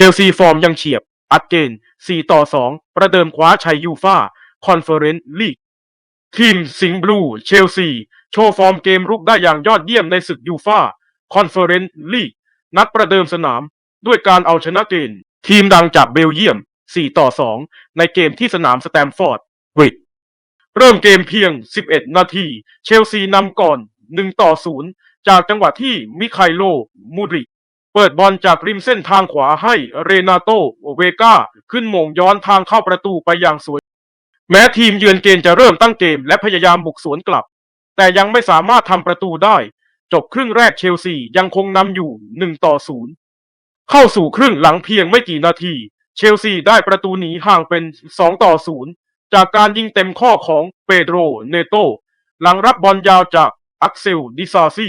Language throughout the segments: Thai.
ชลซีฟอร์มยังเฉียบ อัดเกณฑ์4ต่อ 2 ประเดิมคว้าชัยยูฟ่าคอนเฟอเรนซ์ลีก ทีมสิงห์บลูเชลซี โชว์ฟอร์มเกมรุกได้อย่างยอดเยี่ยมในศึกยูฟ่าคอนเฟอเรนซ์ลีก นัดประเดิมสนาม ด้วยการเอาชนะเกณฑ์ทีมดังจากเบลเยียม 4 ต่อ 2 ในเกมที่สนามสแตมฟอร์ดบริดเริ่มเกมเพียง 11 นาที เชลซีนำก่อน 1 ต่อ 0 จากจังหวะที่มิไคโล มูดริก ปิดบอลจากริมเส้นทางขวาให้เรนาโตเวกาขึ้นมงย้อนทางเข้าประตูไปอย่างสวย แม้ทีมเยือนเกณฑ์จะเริ่มตั้งเกมและพยายามบุกสวนกลับ แต่ยังไม่สามารถทำประตูได้ จบครึ่งแรกเชลซียังคงนำอยู่1ต่อ0เข้าสู่ครึ่งหลังเพียงไม่กี่นาที เชลซีได้ประตูหนีห่างเป็น2ต่อ0จากการยิงเต็มข้อของเปโดรเนโตหลังรับบอลยาวจากอักเซลดิซาซี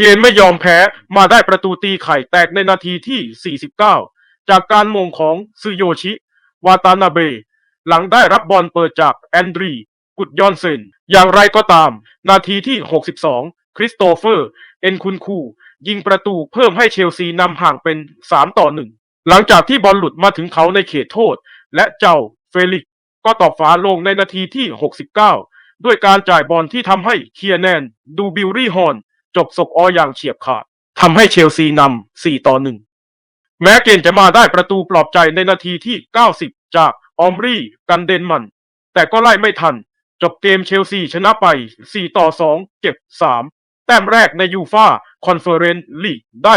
เกมไม่ยอมแพ้มาได้ประตูตีไข่แตกในนาทีที่ 49 จากการมงของซึโยชิ วาตานาเบ หลังได้รับบอลเปิดจากแอนดรี กุดยอนเซน อย่างไรก็ตาม นาทีที่ 62 คริสโตเฟอร์ เอ็นคุนคู ยิงประตูเพิ่มให้เชลซีนำห่างเป็น 3 ต่อ 1 หลังจากที่บอลหลุดมาถึงเขาในเขตโทษ และเจ้าเฟลิกก็ตอบฝาลงในนาทีที่ 69 ด้วยการจ่ายบอลที่ทำให้เคียแนน ดูบิลรี่ฮอน จบศกออย่างเฉียบขาดทำให้เชลซีนำ4ต่อ1แม้เกนจะมาได้ประตูปลอบใจในนาทีที่ 90 จากออมรีกันเดนมัน แต่ก็ไล่ไม่ทัน จบเกมเชลซีชนะไป 4 ต่อ 2 เก็บ 3 แต้มแรกในยูฟ่าคอนเฟอเรนซ์ลีกได้